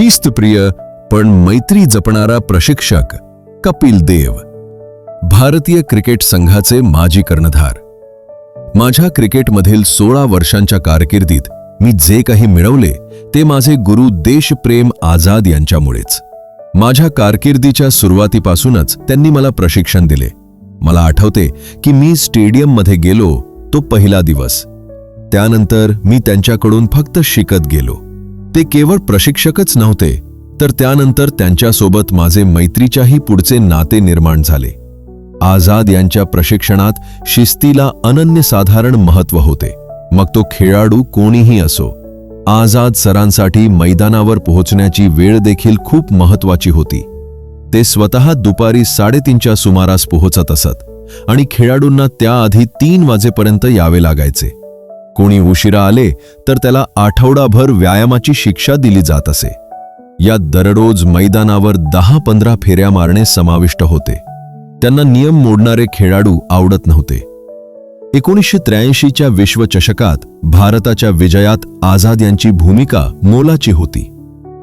शिस्तप्रिय पण मैत्री जपणारा प्रशिक्षक कपिल देव भारतीय क्रिकेट संघाचे माजी कर्णधार. माझ्या क्रिकेटमधील सोळा वर्षांच्या कारकिर्दीत मी जे काही मिळवले ते माझे गुरु देशप्रेम आझाद यांच्यामुळेच. माझ्या कारकिर्दीच्या सुरुवातीपासूनच त्यांनी मला प्रशिक्षण दिले. मला आठवते की मी स्टेडियममध्ये गेलो तो पहिला दिवस. त्यानंतर मी त्यांच्याकडून फक्त शिकत गेलो. ते केवळ प्रशिक्षकच नव्हते तर त्यानंतर त्यांच्यासोबत माझे मैत्रीच्याही पुढचे नाते निर्माण झाले. आझाद यांच्या प्रशिक्षणात शिस्तीला अनन्यसाधारण महत्त्व होते. मग तो खेळाडू कोणीही असो आझाद सरांसाठी मैदानावर पोहोचण्याची वेळ देखील खूप महत्वाची होती. ते स्वतः दुपारी साडेतीनच्या सुमारास पोहोचत असत आणि खेळाडूंना त्याआधी तीन वाजेपर्यंत यावे लागायचे. कोणी उशिरा आले तर त्याला आठवडाभर व्यायामाची शिक्षा दिली जात असे. यात दररोज मैदानावर दहा पंधरा फेऱ्या मारणे समाविष्ट होते. त्यांना नियम मोडणारे खेळाडू आवडत नव्हते. एकोणीसशे त्र्याऐंशीच्या विश्वचषकात भारताच्या विजयात आझाद यांची भूमिका मोलाची होती.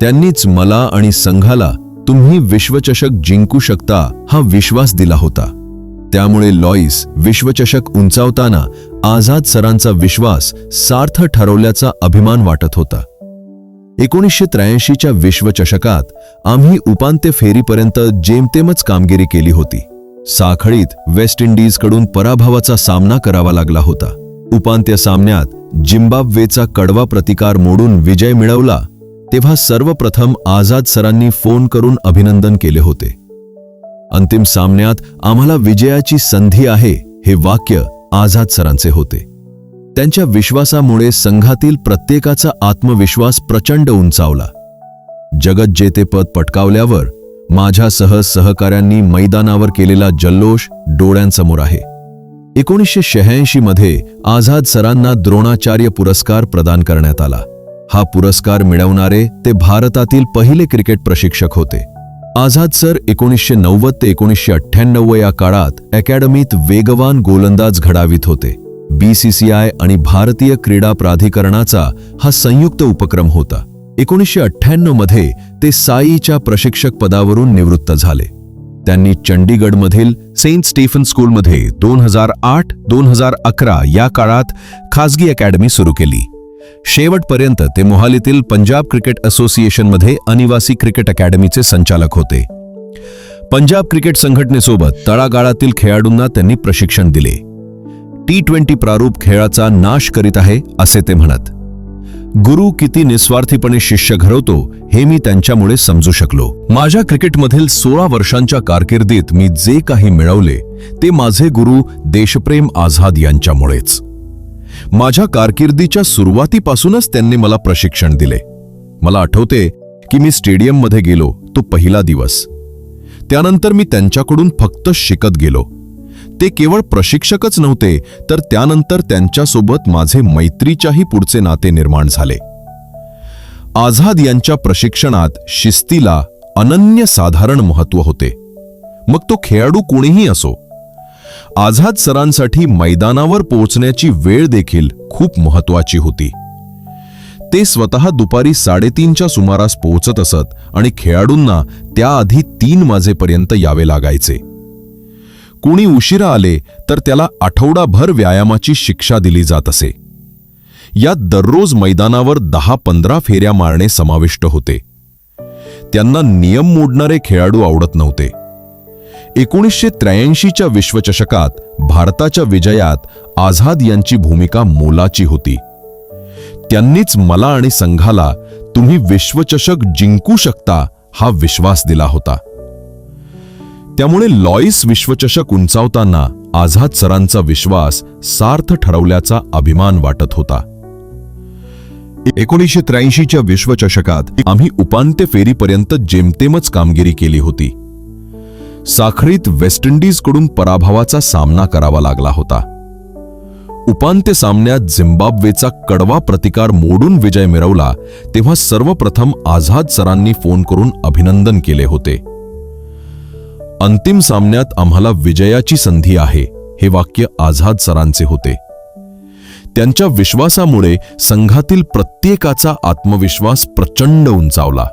त्यांनीच मला आणि संघाला तुम्ही विश्वचषक जिंकू शकता हा विश्वास दिला होता. त्यामुळे लॉईस विश्वचषक उंचावताना आझाद सरांचा विश्वास सार्थ ठरवल्याचा अभिमान वाटत होता. एकोणीसशे त्र्याऐंशीच्या विश्वचषकात आम्ही उपांत्य फेरीपर्यंत जेमतेमच कामगिरी केली होती. साखळीत वेस्ट इंडिजकडून पराभवाचा सामना करावा लागला होता. उपांत्य सामन्यात जिम्बाब्वेचा कडवा प्रतिकार मोडून विजय मिळवला तेव्हा सर्वप्रथम आझाद सरांनी फोन करून अभिनंदन केले होते. अंतिम सामन्यात आम्हाला विजयाची संधी आहे हे वाक्य आझाद सरांचे होते. त्यांच्या विश्वासामुळे संघातील प्रत्येकाचा आत्मविश्वास प्रचंड उंचावला. जगत जेतेपद पटकावल्यावर माझ्यासह सहकाऱ्यांनी मैदानावर केलेला जल्लोष डोळ्यांसमोर आहे. एकोणीसशे शहाऐंशी मध्ये आझाद सरांना द्रोणाचार्य पुरस्कार प्रदान करण्यात आला. हा पुरस्कार मिळवणारे ते भारतातील पहिले क्रिकेट प्रशिक्षक होते. आझाद सर एकोणीसशे नव्वद ते एकोणीसशे अठ्ठ्याण्णव या काळात अकॅडमीत वेगवान गोलंदाज घडावीत होते. बीसीसीआय आणि भारतीय क्रीडा प्राधिकरणाचा हा संयुक्त उपक्रम होता. एकोणीसशे अठ्ठ्याण्णवमध्ये ते साईच्या प्रशिक्षक पदावरून निवृत्त झाले. त्यांनी चंडीगडमधील सेंट स्टीफन स्कूलमध्ये दोन हजार आठ दोन हजार अकरा या काळात खासगी अकॅडमी सुरू केली. शेवटपर्यंत ते मोहालीतील पंजाब क्रिकेट असोसिएशनमध्ये अनिवासी क्रिकेट अकॅडमीचे संचालक होते. पंजाब क्रिकेट संघटनेसोबत तळागाळातील खेळाडूंना त्यांनी प्रशिक्षण दिले. टी ट्वेंटी प्रारूप खेळाचा नाश करीत आहे असे ते म्हणत. गुरु किती निस्वार्थीपणे शिष्य घडवतो हे मी त्यांच्यामुळे समजू शकलो. माझ्या क्रिकेटमधील सोळा वर्षांच्या कारकिर्दीत मी जे काही मिळवले ते माझे गुरु देशप्रेम आझाद यांच्यामुळेच. माझ्या कारकिर्दीच्या सुरुवातीपासूनच त्यांनी मला प्रशिक्षण दिले. मला आठवते की मी स्टेडियममध्ये गेलो तो पहिला दिवस. त्यानंतर मी त्यांच्याकडून फक्त शिकत गेलो. ते केवळ प्रशिक्षकच नव्हते तर त्यानंतर त्यांच्यासोबत माझे मैत्रीच्याही पुढचे नाते निर्माण झाले. आझाद यांच्या प्रशिक्षणात शिस्तीला अनन्य साधारण महत्त्व होते. मग तो खेळाडू कोणीही असो आझाद सरांसाठी मैदानावर पोहोचण्याची वेळ देखील खूप महत्वाची होती. ते स्वतः दुपारी साडेतीनच्या सुमारास पोहोचत असत आणि खेळाडूंना त्याआधी तीन वाजेपर्यंत यावे लागायचे. कुणी उशिरा आले तर त्याला आठवडाभर व्यायामाची शिक्षा दिली जात असे. यात दररोज मैदानावर दहा पंधरा फेऱ्या मारणे समाविष्ट होते. त्यांना नियम मोडणारे खेळाडू आवडत नव्हते. एकोणीसशे त्र्याऐंशीच्या विश्वचषकात भारताच्या विजयात आझाद यांची भूमिका मोलाची होती. त्यांनीच मला आणि संघाला तुम्ही विश्वचषक जिंकू शकता हा विश्वास दिला होता. त्यामुळे लॉईस विश्वचषक उंचावताना आझाद सरांचा विश्वास सार्थ ठरवल्याचा अभिमान वाटत होता. एकोणीसशे त्र्याऐंशीच्या विश्वचषकात आम्ही उपांत्य फेरीपर्यंत जेमतेमच कामगिरी केली होती. साखळीत वेस्ट इंडिजकडून पराभवाचा सामना करावा लागला होता. उपांत्य सामन्यात झिम्बाब्वेचा कडवा प्रतिकार मोडून विजय मिळवला तेव्हा सर्वप्रथम आझाद सरांनी फोन करून अभिनंदन केले होते. अंतिम सामन्यात आम्हाला विजयाची संधी आहे हे वाक्य आझाद सरांचे होते. त्यांच्या विश्वासामुळे संघातील प्रत्येकाचा आत्मविश्वास प्रचंड उंचावला.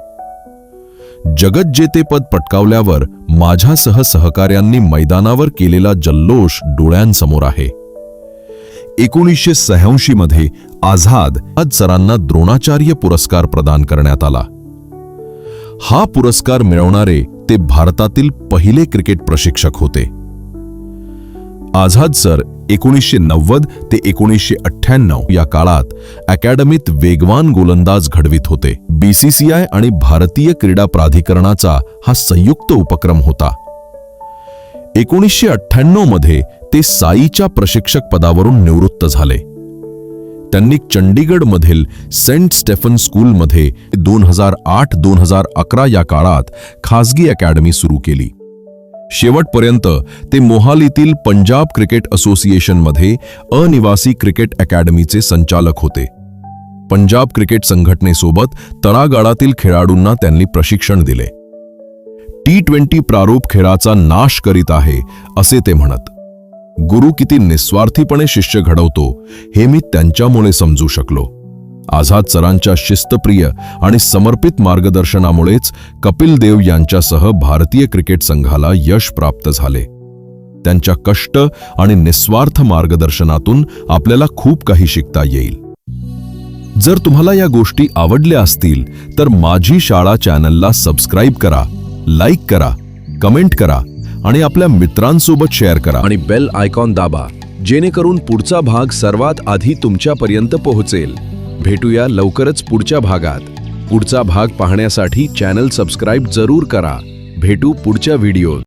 जगज्जेतेपद पटकावल्यावर माझ्यासह सहकाऱ्यांनी मैदानावर केलेला जल्लोष डोळ्यांसमोर आहे. एकोणीसशे सह्याऐंशी मध्ये आझाद आज सरांना द्रोणाचार्य पुरस्कार प्रदान करण्यात आला. हा पुरस्कार मिळवणारे ते भारतातील पहिले क्रिकेट प्रशिक्षक होते. आझाद सर एकोणीसशे नव्वद ते एकोणीसशे अठ्ठ्याण्णव या काळात अकॅडमीत वेगवान गोलंदाज घडवित होते. बीसीसीआय आणि भारतीय क्रीडा प्राधिकरणाचा हा संयुक्त उपक्रम होता. एकोणीसशे अठ्ठ्याण्णवमध्ये ते साईच्या प्रशिक्षक पदावरून निवृत्त झाले. त्यांनी चंडीगडमधील सेंट स्टेफन स्कूलमध्ये दोन हजार आठ दोन हजार अकरा या काळात खासगी अकॅडमी सुरू केली. शेवटपर्यंत ते मोहालीतील पंजाब क्रिकेट असोसिएशनमध्ये अनिवासी क्रिकेट अकॅडमीचे संचालक होते. पंजाब क्रिकेट संघटनेसोबत तळागाळातील खेळाडूंना त्यांनी प्रशिक्षण दिले. टी ट्वेंटी प्रारूप खेळाचा नाश करीत आहे असे ते म्हणत. गुरु किती निस्वार्थीपणे शिष्य घडवतो हे मी त्यांच्यामुळे समजू शकलो. आझाद सरांच्या शिस्तप्रिय आणि समर्पित मार्गदर्शनामुळेच कपिल देव यांच्यासह भारतीय क्रिकेट संघाला यश प्राप्त झाले. त्यांच्या कष्ट आणि निस्वार्थ मार्गदर्शनातून आपल्याला खूप काही शिकता येईल. जर तुम्हाला या गोष्टी आवडल्या असतील तर माझी शाळा चॅनलला सबस्क्राईब करा लाईक करा कमेंट करा आणि आपल्या मित्रांसोबत शेअर करा. आणि बेल आयकॉन दाबा जेणेकरून पुढचा भाग सर्वात आधी तुमच्यापर्यंत पोहोचेल. भेटूया लवकरच पुढच्या भागात. पुढचा भाग पाहण्यासाठी चॅनल सबस्क्राईब जरूर करा. भेटू पुढच्या व्हिडिओत